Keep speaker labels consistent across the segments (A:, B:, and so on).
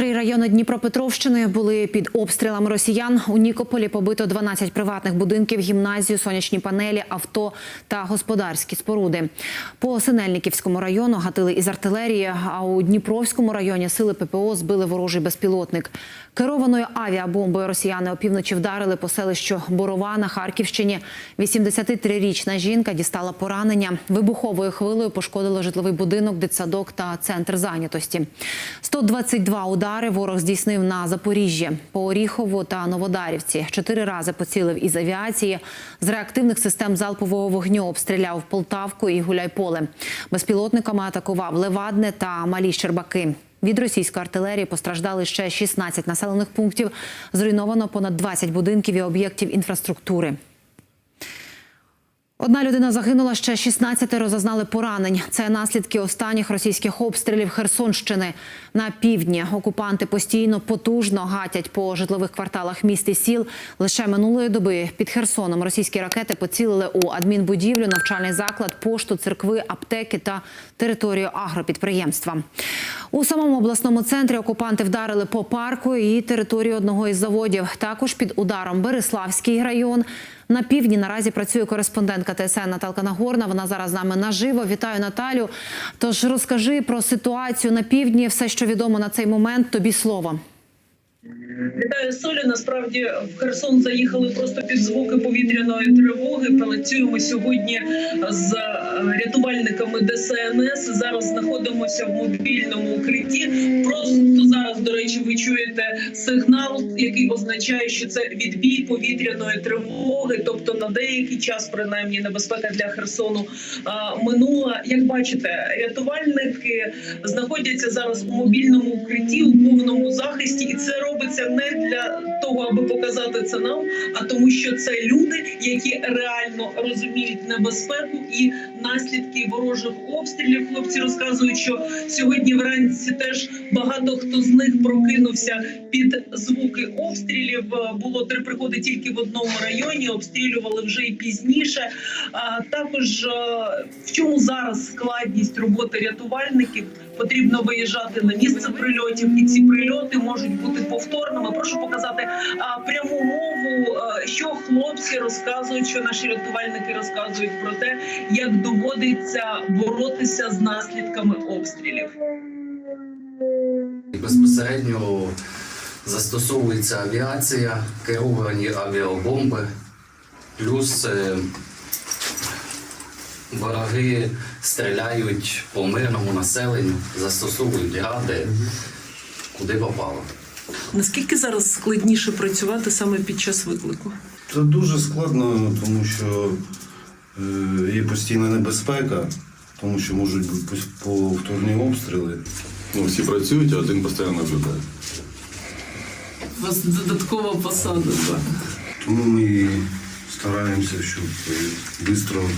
A: Три райони Дніпропетровщини були під обстрілами росіян. У Нікополі побито 12 приватних будинків, гімназію, сонячні панелі, авто та господарські споруди. По Синельниківському району гатили із артилерії. А у Дніпровському районі сили ППО збили ворожий безпілотник. Керованою авіабомбою росіяни опівночі вдарили по селищу Борова на Харківщині. 83-річна жінка дістала поранення. Вибуховою хвилею пошкодило житловий будинок, дитсадок та центр зайнятості. 122 удари ворог здійснив на Запоріжжі, по Оріхову та Новодарівці. Чотири рази поцілив із авіації. З реактивних систем залпового вогню обстріляв Полтавку і Гуляйполе. Безпілотниками атакував Левадне та Малі Щербаки. Від російської артилерії постраждали ще 16 населених пунктів. Зруйновано понад 20 будинків і об'єктів інфраструктури. Одна людина загинула, ще 16 зазнали поранень. Це наслідки останніх російських обстрілів Херсонщини. На півдні окупанти постійно потужно гатять по житлових кварталах міст і сіл. Лише минулої доби під Херсоном російські ракети поцілили у адмінбудівлю, навчальний заклад, пошту, церкви, аптеки та територію агропідприємства. У самому обласному центрі окупанти вдарили по парку і територію одного із заводів. Також під ударом Береславський район. На півдні наразі працює кореспондентка ТСН Наталка Нагорна. Вона зараз з нами наживо. Вітаю Наталю. Тож розкажи про ситуацію на півдні, все, що відомо на цей момент. Тобі слово.
B: Вітаю Солі. Насправді в Херсон заїхали просто під звуки повітряної тривоги. Працюємо сьогодні з рятувальниками ДСНС. Зараз знаходимося в мобільному укритті. Просто зараз, до речі, ви чуєте сигнал, який означає, що це відбій повітряної тривоги. Тобто на деякий час, принаймні, небезпека для Херсону минула. Як бачите, рятувальники знаходяться зараз у мобільному укритті у повному захисті, і це робиться не для того, аби показати це нам, а тому, що це люди, які реально розуміють небезпеку і наслідки ворожих обстрілів. Хлопці розказують, що сьогодні вранці теж багато хто з них прокинувся під звуки обстрілів. Було три приходи тільки в одному районі. Обстрілювали вже і пізніше. Також е, в чому зараз складність роботи рятувальників? Потрібно виїжджати на місце прильотів, і ці прильоти можуть бути повторними. Прошу показати пряму мову, що хлопці розказують, що наші рятувальники розказують про те, як доводиться боротися з наслідками обстрілів.
C: Безпосередньо застосовується авіація, керовані авіабомби, плюс е, вороги стріляють по мирному населенню, застосовують ради, куди попало.
D: Наскільки зараз складніше працювати саме під час виклику?
E: Це дуже складно, тому що е, є постійна небезпека, тому що можуть бути повторні обстріли.
F: Ну, всі працюють, а один постійно наблюдає.
D: Додаткова посада.
E: Тому ми стараємося, щоб швидко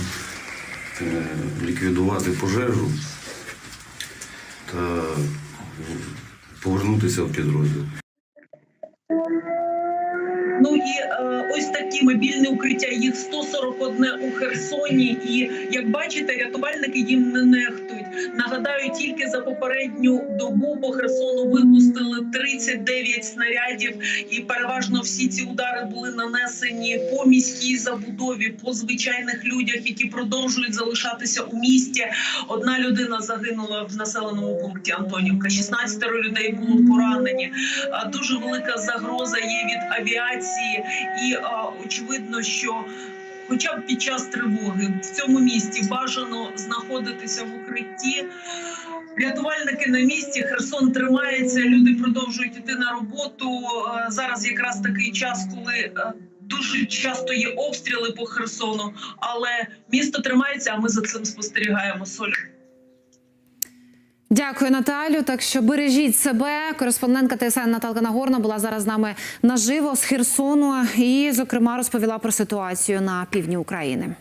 E: ліквідувати пожежу та повернутися в підрозділ.
B: Ну і е, ось такі мобільні укриття. Їх 141 у Херсоні. І як бачите, рятувальники їм не нехтують. Нагадаю, тільки за попередню добу по Херсону випустили 39 снарядів, і переважно всі ці удари були нанесені по міській забудові, по звичайних людях, які продовжують залишатися у місті. Одна людина загинула в населеному пункті Антонівка. 16 людей було поранені. Дуже велика загроза є від авіації, і а, очевидно, що. Хоча б під час тривоги в цьому місті бажано знаходитися в укритті. Рятувальники на місці, Херсон тримається. Люди продовжують іти на роботу. Е, Зараз якраз такий час, коли е, дуже часто є обстріли по Херсону, але місто тримається. А ми за цим спостерігаємо. Соль.
A: Дякую, Наталю. Так що бережіть себе. Кореспондентка ТСН Наталка Нагорна була зараз з нами наживо з Херсону і, зокрема, розповіла про ситуацію на півдні України.